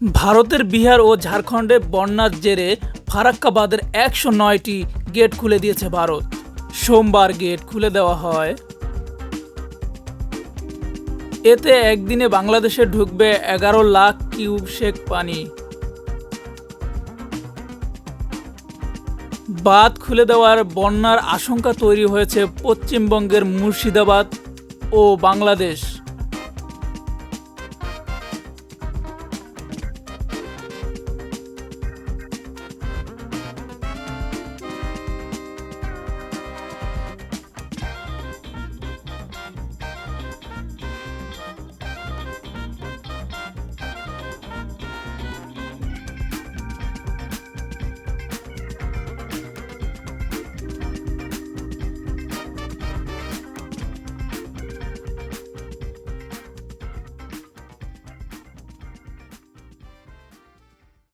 ভারতের বিহার ও ঝাড়খণ্ডে বন্যার জেরে ফারাক্কাবাদের একশো নয়টি গেট খুলে দিয়েছে ভারত। সোমবার গেট খুলে দেওয়া হয়। এতে একদিনে বাংলাদেশে ঢুকবে এগারো লাখ কিউবসেক পানি। বাঁধ খুলে দেওয়ার বন্যার আশঙ্কা তৈরি হয়েছে পশ্চিমবঙ্গের মুর্শিদাবাদ ও বাংলাদেশ।